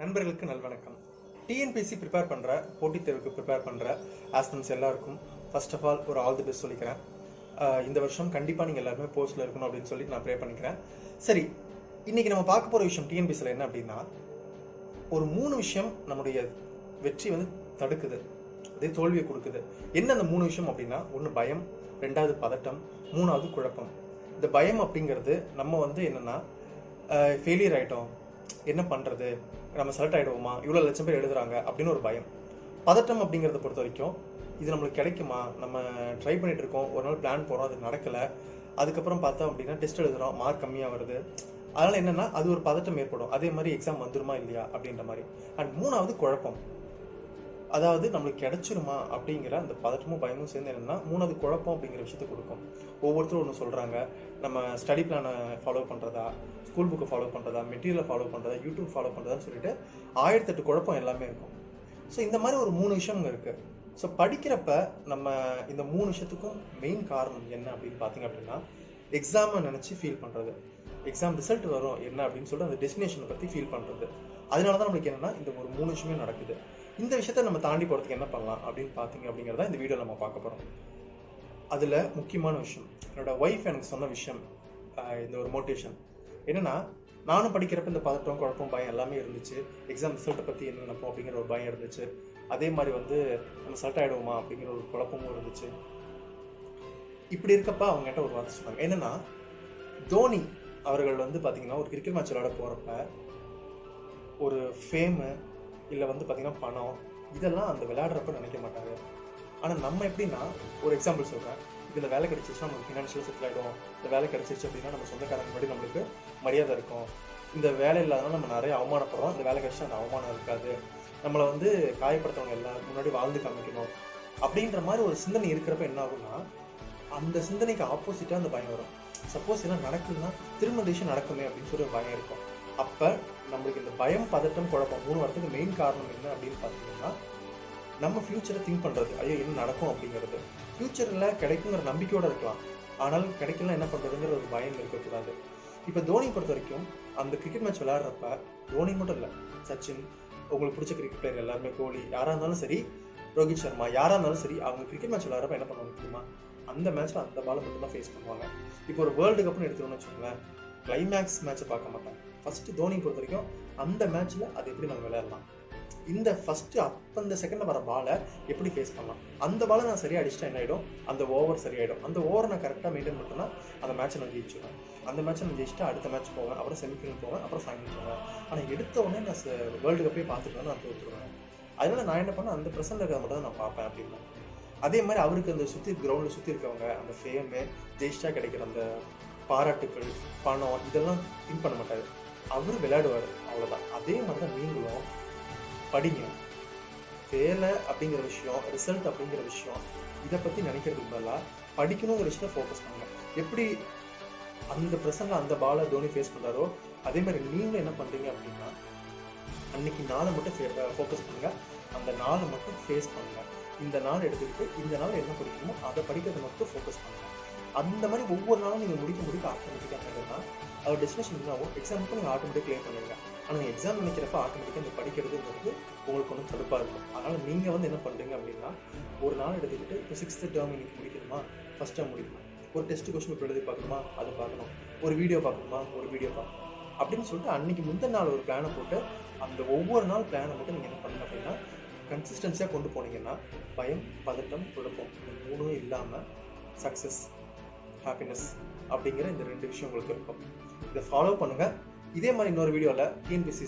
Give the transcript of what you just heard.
நண்பர்களுக்கு நல்வணக்கம். TNPSC prepare பண்ணுற போட்டித் தேர்வுக்கு ப்ரிப்பேர் பண்ணுற ஆஸ்பிரன்ஸ் எல்லாருக்கும் ஃபர்ஸ்ட் ஆஃப் ஆல் ஒரு ஆல் தி பெஸ்ட் சொல்லிக்கிறேன். இந்த வருஷம் கண்டிப்பாக நீங்கள் எல்லாருமே போஸ்ட்டில் இருக்கணும் அப்படின்னு சொல்லி நான் ப்ரே பண்ணிக்கிறேன். சரி இன்றைக்கி நம்ம பார்க்க போகிற விஷயம் டிஎன்பிசியில் என்ன அப்படின்னா ஒரு மூணு விஷயம் நம்முடைய வெற்றி வந்து தடுக்குது. அதே தோல்வியை கொடுக்குது. என்ன அந்த மூணு விஷயம் அப்படின்னா ஒன்று பயம் ரெண்டாவது பதட்டம் மூணாவது குழப்பம். இந்த பயம் அப்படிங்கிறது நம்ம வந்து என்னென்னா ஃபெயிலியர் ஆகிட்டோம் என்ன பண்ணுறது நம்ம செலக்ட் ஆகிடுவோமா இவ்வளோ லட்சம் பேர் எழுதுறாங்க அப்படின்னு ஒரு பயம். பதட்டம் அப்படிங்கிறத பொறுத்த வரைக்கும் இது நம்மளுக்கு கிடைக்குமா? நம்ம ட்ரை பண்ணிட்டு இருக்கோம். ஒரு நாள் பிளான் போகிறோம் அது நடக்கலை. அதுக்கப்புறம் பார்த்தோம் அப்படின்னா டெஸ்ட் எழுதுறோம். மார்க் கம்மியாக வருது. அதனால் என்னென்னா அது ஒரு பதட்டம் ஏற்படும். அதே மாதிரி எக்ஸாம் வந்துருமா இல்லையா அப்படின்ற மாதிரி. அண்ட் மூணாவது குழப்பம். அதாவது நம்மளுக்கு கிடைச்சிருமா அப்படிங்கிற அந்த பதட்டமும் பயமும் சேர்ந்து என்னென்னா மூணாவது குழப்பம் அப்படிங்கிற விஷயத்தை கொடுக்கும். ஒவ்வொருத்தரும் ஒன்று சொல்கிறாங்க நம்ம ஸ்டடி பிளானை ஃபாலோ பண்ணுறதா ஸ்கூல் புக்கை ஃபாலோ பண்ணுறதா மெட்டீரியலை ஃபாலோ பண்ணுறதா யூடியூப் ஃபாலோ பண்ணுறதான்னு சொல்லிட்டு ஆயிரத்தெட்டு குழப்பம் எல்லாமே இருக்கும். ஸோ இந்த மாதிரி ஒரு மூணு விஷயங்க இருக்குது ஸோ படிக்கிறப்ப நம்ம இந்த மூணு விஷயத்துக்கும் மெயின் காரணம் என்ன அப்படின்னு பார்த்தீங்க அப்படின்னா எக்ஸாமை நினச்சி ஃபீல் பண்ணுறது எக்ஸாம் ரிசல்ட் வரும் என்ன அப்படின்னு சொல்லிட்டு அந்த டெஸ்டினேஷனை பற்றி ஃபீல் பண்ணுறது அதனால தான் நம்மளுக்கு என்னன்னா இந்த ஒரு மூணு விஷயமே நடக்குது. இந்த விஷயத்த நம்ம தாண்டி போகிறதுக்கு என்ன பண்ணலாம் அப்படின்னு பார்த்தீங்க அப்படிங்கிறத இந்த வீடியோ நம்ம பார்க்க போகிறோம் அதில் முக்கியமான விஷயம் என்னோட ஒய்ஃப் எனக்கு சொன்ன விஷயம் இந்த ஒரு மோட்டிவேஷன் என்னன்னா நானும் படிக்கிறப்ப இந்த பதட்டம் குழப்பம் பயம் எல்லாமே இருந்துச்சு. எக்ஸாம் ரிசல்ட்டை பற்றி என்ன நினைப்போம் அப்படிங்கிற ஒரு பயம் இருந்துச்சு. அதே மாதிரி வந்து நம்ம செலக்ட் ஆகிடுவோமா அப்படிங்கிற ஒரு குழப்பமும் இருந்துச்சு. இப்படி இருக்கப்ப அவங்க கிட்ட ஒரு வார்த்தை சொன்னாங்க. என்னென்னா தோனி அவர்கள் வந்து பார்த்தீங்கன்னா ஒரு கிரிக்கெட் மேட்ச் விளையாட போகிறப்ப ஒரு ஃபேமு இல்லை வந்து பார்த்திங்கன்னா பணம் இதெல்லாம் அந்த விளையாடுறப்ப நினைக்க மாட்டாங்க ஆனால் நம்ம எப்படின்னா ஒரு எக்ஸாம்பிள் சொல்கிறேன் இதில் வேலை கிடைச்சிச்சுன்னா நமக்கு ஃபினான்ஷியல் செட்டில் ஆகிடும் இந்த வேலை கிடைச்சிருச்சு அப்படின்னா நம்ம சொந்தக்காரங்க முன்னாடி நம்மளுக்கு மரியாதை இருக்கும். இந்த வேலை இல்லாதனால நம்ம நிறைய அவமானப்படுறோம். இந்த வேலை கிடைச்சா அந்த அவமானம் இருக்காது. நம்மளை வந்து காயப்படுத்தவங்க எல்லாம் முன்னாடி வாழ்ந்து காமிக்கணும். அப்படின்ற மாதிரி ஒரு சிந்தனை இருக்கிறப்ப என்ன ஆகும்னா அந்த சிந்தனைக்கு ஆப்போசிட்டாக அந்த பயம் வரும். சப்போஸ் எல்லாம் நடக்குதுன்னா திரும்ப இந்த விஷயம் நடக்குமே அப்படின்னு சொல்லி ஒரு பயம் இருக்கும். அப்போ நம்மளுக்கு இந்த பயம் பதட்டம் குழப்பம் மூணு வரத்துக்கு மெயின் காரணம் என்ன அப்படின்னு பார்த்தீங்கன்னா நம்ம ஃப்யூச்சரை திங்க் பண்ணுறது ஐயோ என்ன நடக்கும் அப்படிங்கிறது. ஃப்யூச்சரில் கிடைக்குங்கிற நம்பிக்கையோடு இருக்கலாம். ஆனால் கிடைக்கலாம் என்ன பண்ணுறதுங்கிற ஒரு பயம் இருக்கக்கூடாது. இப்போ தோனி பொறுத்த வரைக்கும் அந்த கிரிக்கெட் மேட்ச் விளையாடுறப்ப தோனி மட்டும் இல்லை சச்சின் உங்களுக்கு பிடிச்ச கிரிக்கெட் பிளேயர் எல்லாருமே கோலி யாராக இருந்தாலும் சரி ரோஹித் சர்மா யாராக இருந்தாலும் சரி அவங்க கிரிக்கெட் மேட்ச் விளையாடுறப்ப என்ன பண்ணுவாங்க தெரியுமா? அந்த மேட்ச்சில் அந்த பாலை மட்டும் தான் ஃபேஸ் பண்ணுவாங்க. இப்போ ஒரு வேர்ல்டு கப்னு எடுத்துக்கணும்னு வச்சுக்கோங்களேன் கிளைமேக்ஸ் மேட்ச்சை பார்க்க மாட்டாங்க. ஃபஸ்ட்டு தோனி பொறுத்த வரைக்கும் அந்த மேட்ச்சில் அது எப்படி நம்ம விளையாடலாம்? இந்த ஃபஸ்ட்டு அப்போ அந்த செகண்டில் வர பாலை எப்படி ஃபேஸ் பண்ணலாம்? அந்த பாலை நான் சரியாக அடிச்சிட்டா என்ன ஆகிடும் அந்த ஓவர் சரியாயிடும். அந்த ஓவரை நான் கரெக்டாக மெயின்டைன் பண்ணா அந்த மேட்ச்சை நான் ஜெயிச்சுவேன் அந்த மேட்ச்சை நான் ஜெயிச்சுட்டு அடுத்த மேட்ச் போவேன். அப்புறம் செமிஃபைனல் போவேன். அப்புறம் ஃபைனல் போவேன். ஆனால் எடுத்த உடனே நான் வேர்ல்டு கப்பே பார்த்துட்டு நான் தோற்றுருவேன் அதனால நான் என்ன பண்ணேன்? அந்த பிரசன்ட் இருக்கிறத மட்டும் தான் நான் பார்ப்பேன் அப்படின்னா அதே மாதிரி அவருக்கு அந்த சுற்றி கிரவுண்டில் சுற்றி இருக்கவங்க அந்த ஃபேமு ஜெயிச்சா கிடைக்கிற அந்த பாராட்டுக்கள் பணம் இதெல்லாம் திங்க் பண்ண மாட்டாரு. அவர் விளையாடுவார் அவ்வளோதான் அதே மாதிரி தான் நீங்களும் படிங்க. வேலை அப்படிங்கிற விஷயம் ரிசல்ட் அப்படிங்கிற விஷயம் இதை பற்றி நினைக்கிறதுக்கு பதிலாக படிக்கணுங்கிற விஷயத்த ஃபோக்கஸ் பண்ணுங்க. எப்படி அந்த பிரசனில் அந்த பாலை தோனி ஃபேஸ் பண்ணுறாரோ அதே மாதிரி நீங்களும் என்ன பண்ணுறீங்க அப்படின்னா அன்னைக்கு நாளை மட்டும் ஃபோக்கஸ் பண்ணுங்கள் அந்த நாளை மட்டும் ஃபேஸ் பண்ணுங்கள் இந்த நாள் எடுத்துக்கிட்டு இந்த நாள் என்ன படிக்கணுமோ அதை படிக்கிறத மட்டும் ஃபோக்கஸ் பண்ணுங்கள் அந்த மாதிரி ஒவ்வொரு நாளும் நீங்கள் முடிக்க முடிக்க ஆட்டோமேட்டிக்காக என்னதுன்னா அவர் டெஸ்டினேஷன் என்ன ஆகும் எக்ஸாமுக்கு நீங்கள் ஆட்டோமேட்டிக் கிளியர் பண்ணுவீங்க ஆனால் எக்ஸாம் நினைக்கிறப்ப ஆட்டோமேட்டிக்காக இந்த படிக்கிறதுங்கிறது உங்களுக்கு ஒன்றும் தடுப்பாக இருக்கும். அதனால் நீங்கள் வந்து என்ன பண்ணுறீங்க அப்படின்னா ஒரு நாள் எடுத்துக்கிட்டு இப்போ சிக்ஸ்த்து டேர்ம் இன்னைக்கு முடிக்கணுமா? ஃபஸ்ட் டேர்ம் முடிக்கணும். ஒரு டெஸ்ட் கொஸ்டின் இப்போ எழுதி பார்க்கணுமா? அதை பார்க்கணும். ஒரு வீடியோ பார்க்கணுமா? ஒரு வீடியோ பார்க்கணும். அப்படின்னு சொல்லிட்டு அன்றைக்கி முந்தின நாள் ஒரு பிளானை போட்டு அந்த ஒவ்வொரு நாள் பிளானை மட்டும் நீங்கள் என்ன பண்ணணும் அப்படின்னா கன்சிஸ்டன்சியாக கொண்டு போனீங்கன்னா பயம் பதட்டம் குழப்பம் இந்த மூணுமே இல்லாமல் சக்ஸஸ் ஹாப்பினஸ் அப்படிங்கிற இந்த ரெண்டு விஷயம் உங்களுக்கு இருக்கும். இதை ஃபாலோ பண்ணுங்கள் இதே மாதிரி இன்னொரு வீடியோவில் டிஎன்பிசி